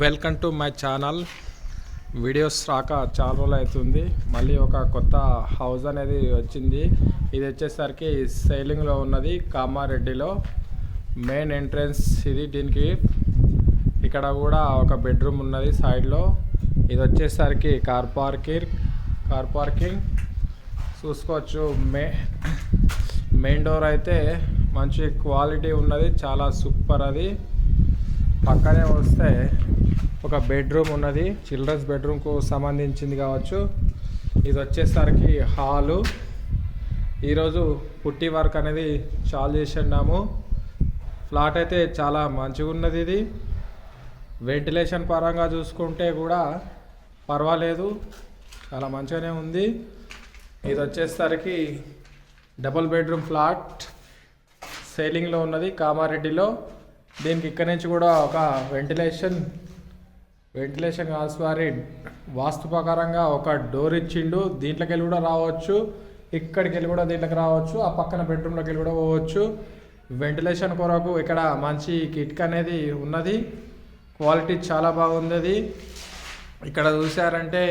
Welcome to my channel videos రాక చాలా రోజులు అవుతుంది. మళ్ళీ ఒక కొత్త హౌస్ అనేది వచ్చింది. ఇది వచ్చేసరికి సైలింగ్లో ఉన్నది కామారెడ్డిలో. మెయిన్ ఎంట్రన్స్ ఇది దీనికి. ఇక్కడ కూడా ఒక బెడ్రూమ్ ఉన్నది సైడ్లో ఇది వచ్చేసరికి కార్ పార్కింగ్ కార్ పార్కింగ్ చూసుకోవచ్చు. మే మెయిన్ డోర్ అయితే మంచి క్వాలిటీ ఉన్నది. చాలా సూపర్ అది. పక్కనే వస్తే ఒక బెడ్రూమ్ ఉన్నది. చిల్డ్రన్స్ బెడ్రూమ్కు సంబంధించింది కావచ్చు. ఇది వచ్చేసరికి హాలు. ఈరోజు పుట్టి వర్క్ అనేది చాలు చేసిన్నాము ఫ్లాట్ అయితే చాలా మంచిగా ఉన్నది ఇది. వెంటిలేషన్ పరంగా చూసుకుంటే కూడా పర్వాలేదు. చాలా మంచిగానే ఉంది. ఇది వచ్చేసరికి డబుల్ బెడ్రూమ్ ఫ్లాట్. సేలింగ్లో ఉన్నది కామారెడ్డిలో. దీనికి ఇక్కడ నుంచి కూడా ఒక వెంటిలేషన్ వెంటిలేషన్ కాదు సారీ వాస్తు ప్రకారంగా ఒక డోర్ ఇచ్చిండు దీంట్లోకి వెళ్ళి కూడా రావచ్చు ఇక్కడికి వెళ్ళి కూడా దీంట్లోకి రావచ్చు ఆ పక్కన బెడ్రూమ్లోకి వెళ్ళి కూడా పోవచ్చు. వెంటిలేషన్ కొరకు ఇక్కడ మంచి కిట్ అనేది ఉన్నది క్వాలిటీ చాలా బాగుంది అది. ఇక్కడ చూసారంటే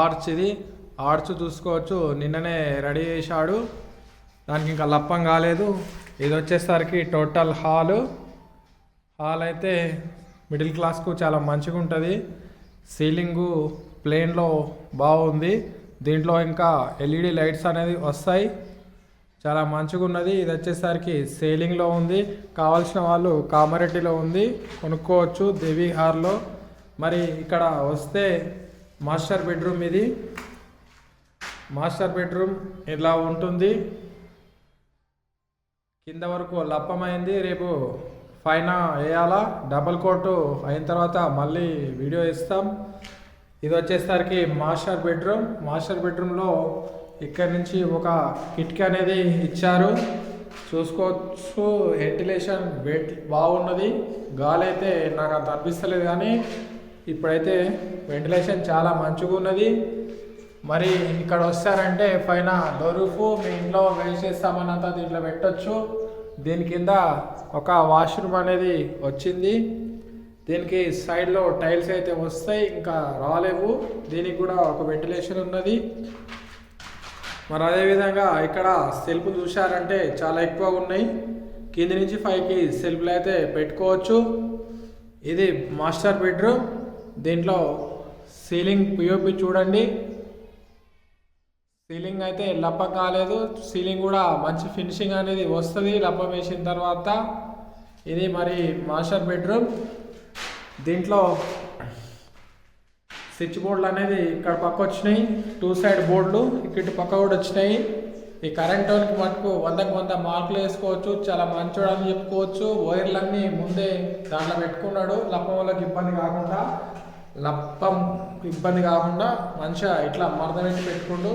ఆర్చ్ ఇది ఆర్చ్ చూసుకోవచ్చు నిన్ననే రెడీ చేశాడు. దానికి ఇంకా లప్పం కాలేదు. ఇది వచ్చేసరికి టోటల్ హాలు. హాల్ అయితే మిడిల్ క్లాస్కు చాలా మంచిగా ఉంటుంది సీలింగు ప్లేన్లో బాగుంది దీంట్లో ఇంకా ఎల్ఈడి లైట్స్ అనేది వస్తాయి. చాలా మంచిగా ఉన్నది ఇది వచ్చేసరికి సేలింగ్లో ఉంది. కావాల్సిన వాళ్ళు కామారెడ్డిలో ఉంది. కొనుక్కోవచ్చు దేవిహార్లో మరి ఇక్కడ వస్తే మాస్టర్ బెడ్రూమ్ ఇది. మాస్టర్ బెడ్రూమ్ ఇలా ఉంటుంది. కింద వరకు లప్పమైంది. రేపు పైన వేయాలా? డబల్ కోటు అయిన తర్వాత మళ్ళీ వీడియో ఇస్తాం. ఇది వచ్చేసరికి మాస్టర్ బెడ్రూమ్ మాస్టర్ బెడ్రూమ్లో ఇక్కడ నుంచి ఒక కిటికీ అనేది ఇచ్చారు. చూసుకోవచ్చు. వెంటిలేషన్ వెంటి బాగున్నది. గాలి అయితే నాకు అంత అనిపిస్తలేదు కానీ ఇప్పుడైతే వెంటిలేషన్ చాలా మంచిగా ఉన్నది మరి ఇక్కడ వస్తారంటే పైన డోరూఫ్ మీ ఇంట్లో వేసేస్తామన్నంత దీంట్లో పెట్టొచ్చు. దీని కింద ఒక వాష్రూమ్ అనేది వచ్చింది. దీనికి సైడ్లో టైల్స్ అయితే వస్తాయి ఇంకా రాలేవు. దీనికి కూడా ఒక వెంటిలేషన్ ఉన్నది. మరి అదేవిధంగా ఇక్కడ సెల్ఫ్ చూశారంటే చాలా ఎక్కువ ఉన్నాయి. కింది నుంచి ఫైవ్కి సెల్ఫ్లు అయితే పెట్టుకోవచ్చు. ఇది మాస్టర్ బెడ్రూమ్. దీంట్లో సీలింగ్ పిఓపి చూడండి. సీలింగ్ అయితే లప్ప కాలేదు. సీలింగ్ కూడా మంచి ఫినిషింగ్ అనేది వస్తుంది లప్పం వేసిన తర్వాత. ఇది మరి మాస్టర్ బెడ్రూమ్. దీంట్లో స్విచ్ బోర్డులు అనేది ఇక్కడ పక్క వచ్చినాయి. టూ సైడ్ బోర్డులు ఇటు పక్క కూడా వచ్చినాయి. ఈ కరెంట్ వాళ్ళకి మటుకు వందకు వంద మార్కులు వేసుకోవచ్చు. చాలా మంచోడు అని చెప్పుకోవచ్చు. వైర్లన్నీ ముందే దాంట్లో పెట్టుకున్నాడు. లప్పం వాళ్ళకి ఇబ్బంది కాకుండా లప్పం ఇబ్బంది కాకుండా మంచిగా ఇట్లా మరదపెట్టి పెట్టుకుంటూ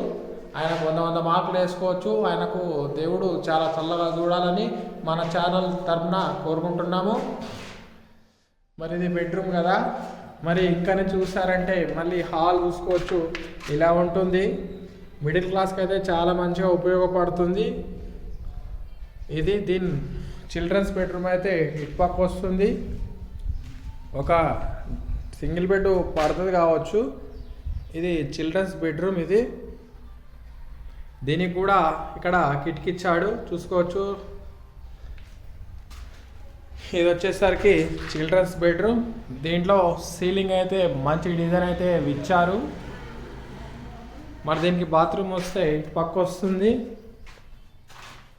ఆయనకు వంద వంద మార్కులు వేసుకోవచ్చు. ఆయనకు దేవుడు చాలా చల్లగా చూడాలని మన ఛానల్ తరఫున కోరుకుంటున్నాము. మరి ఇది బెడ్రూమ్ కదా. మరి ఇక్కడ చూసారంటే మళ్ళీ హాల్ చూసుకోవచ్చు. ఇలా ఉంటుంది. మిడిల్ క్లాస్కి అయితే చాలా మంచిగా ఉపయోగపడుతుంది. ఇది దీని చిల్డ్రన్స్ బెడ్రూమ్ అయితే ఇటుపక్క వస్తుంది. ఒక సింగిల్ బెడ్ పడుతుంది కావచ్చు. ఇది చిల్డ్రన్స్ బెడ్రూమ్ ఇది. దీనికి కూడా ఇక్కడ కిటికిచ్చాడు. చూసుకోవచ్చు. ఇది వచ్చేసరికి చిల్డ్రన్స్ బెడ్రూమ్. దీంట్లో సీలింగ్ అయితే మంచి డిజైన్ అయితే ఇచ్చారు. మరి దీనికి బాత్రూమ్ వస్తే ఇటు పక్క వస్తుంది.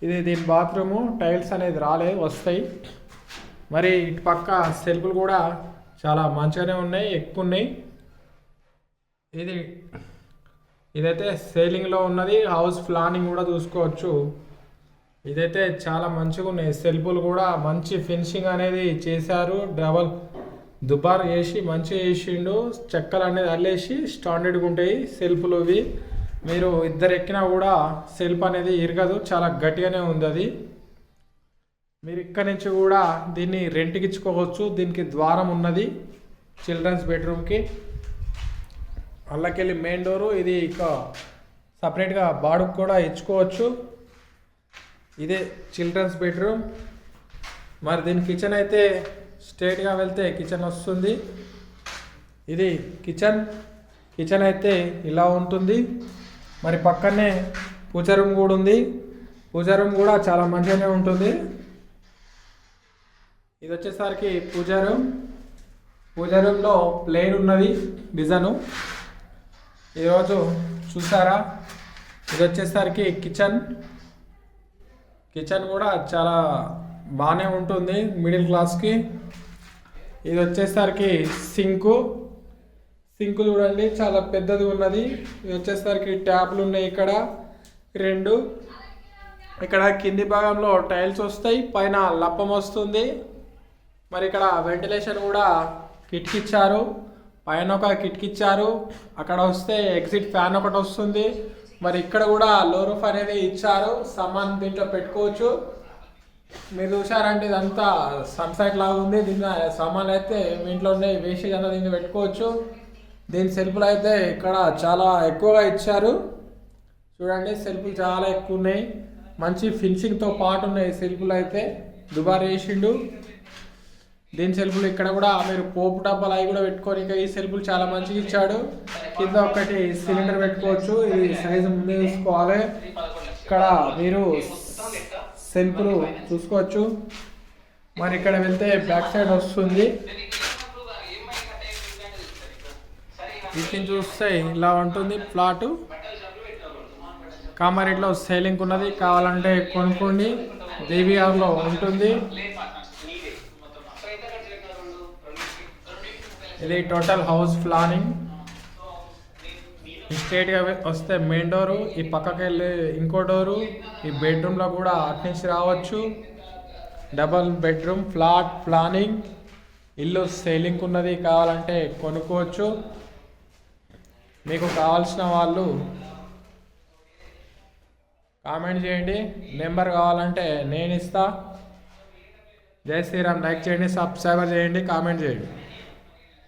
ఇది దీని బాత్రూము. టైల్స్ అనేది రాలే వస్తాయి. మరి ఇటు పక్క సెల్ఫ్లు కూడా చాలా మంచిగానే ఉన్నాయి ఎక్కువ ఉన్నాయి. ఇది ఇదైతే సేలింగ్లో ఉన్నది హౌస్ ప్లానింగ్ కూడా చూసుకోవచ్చు. ఇదైతే చాలా మంచిగా ఉన్నాయి. సెల్ఫులు కూడా మంచి ఫినిషింగ్ అనేది చేశారు. డబల్ దుబార్ వేసి మంచిగా వేసిండు చెక్కలు అనేది అల్లేసి స్టాండర్డ్గా ఉంటాయి సెల్ఫ్లు ఇవి. మీరు ఇద్దరు ఎక్కినా కూడా సెల్ఫ్ అనేది ఇరగదు. చాలా గట్టిగానే ఉంది అది. మీరు ఇక్కడి నుంచి కూడా దీన్ని రెంట్కి ఇచ్చుకోవచ్చు. దీనికి ద్వారం ఉన్నది. చిల్డ్రన్స్ బెడ్రూమ్కి అల్లకెళ్ళి మెయిన్ డోరు ఇది ఇక సపరేట్గా బాడుకు కూడా ఇచ్చుకోవచ్చు. ఇదే చిల్డ్రన్స్ బెడ్రూమ్ మరి దీని కిచెన్ అయితే స్ట్రేట్గా వెళ్తే కిచెన్ వస్తుంది. ఇది కిచెన్ కిచెన్ అయితే ఇలా ఉంటుంది. మరి పక్కనే పూజ రూమ్ కూడా ఉంది. పూజ రూమ్ కూడా చాలా మంచిగానే ఉంటుంది. ఇది వచ్చేసరికి పూజ రూమ్ పూజ రూమ్లో ప్లేన్ ఉన్నది డిజైను ఈరోజు చూసారా? ఇది వచ్చేసరికి కిచెన్. కిచెన్ కూడా చాలా బాగానే ఉంటుంది మిడిల్ క్లాస్కి ఇది వచ్చేసరికి సింకు. సింక్ చూడండి చాలా పెద్దది ఉన్నది. ఇది వచ్చేసరికి ట్యాప్లు ఉన్నాయి ఇక్కడ. రెండు. ఇక్కడ కింది భాగంలో టైల్స్ వస్తాయి పైన లప్పం వస్తుంది. మరి ఇక్కడ వెంటిలేషన్ కూడా కిటికిచ్చారు పైన ఒక కిటికిచ్చారు. అక్కడ వస్తే ఎగ్జిట్ ఫ్యాన్ ఒకటి వస్తుంది. మరి ఇక్కడ కూడా లో రూఫ్ అనేది ఇచ్చారు. సామాన్ దీంట్లో పెట్టుకోవచ్చు. మీరు చూసారంటే ఇదంతా సన్సైట్ లాగా ఉంది. దీని సామాన్లు అయితే మీ ఇంట్లో ఉండే వేస్టేజ్ అంతా దీన్ని పెట్టుకోవచ్చు. దీని సెల్ఫ్లు అయితే ఇక్కడ చాలా ఎక్కువగా ఇచ్చారు. చూడండి సెల్ఫ్లు చాలా ఎక్కువ ఉన్నాయి. మంచి ఫినిషింగ్తో పాటు ఉన్నాయి సెల్ఫ్లు అయితే. దుబారా వేసిండు. దీని సెల్ఫ్లు ఇక్కడ కూడా మీరు పోపు డబ్బాలు అవి కూడా పెట్టుకొని ఇంకా ఈ సెల్ఫ్లు చాలా మంచిగా ఇచ్చాడు. కింద ఒకటి సిలిండర్ పెట్టుకోవచ్చు. ఇది సైజు ముందే చూసుకోవాలి. ఇక్కడ మీరు సెల్ఫ్లు చూసుకోవచ్చు. మరి ఇక్కడ వెళ్తే బ్యాక్ సైడ్ వస్తుంది. వీటిని చూస్తే ఇలా ఉంటుంది ప్లాటు. కామారెడ్డిలో సేలింగ్ ఉన్నది. కావాలంటే కొనుక్కోండి. దేవిఆర్లో ఉంటుంది. ఇది టోటల్ హౌస్ ప్లానింగ్ స్ట్రేట్గా వస్తే మెయిన్ డోరు ఈ పక్కకి వెళ్ళి ఇంకో డోరు ఈ బెడ్రూమ్లో కూడా అట్నుంచి రావచ్చు. డబల్ బెడ్రూమ్ ఫ్లాట్ ప్లానింగ్ ఇల్లు సేలింగ్ ఉన్నది కావాలంటే కొనుక్కోవచ్చు. మీకు కావాల్సిన వాళ్ళు కామెంట్ చేయండి. నెంబర్ కావాలంటే నేను ఇస్తా. జై శ్రీరామ్ లైక్ చేయండి సబ్స్క్రైబర్ చేయండి కామెంట్ చేయండి.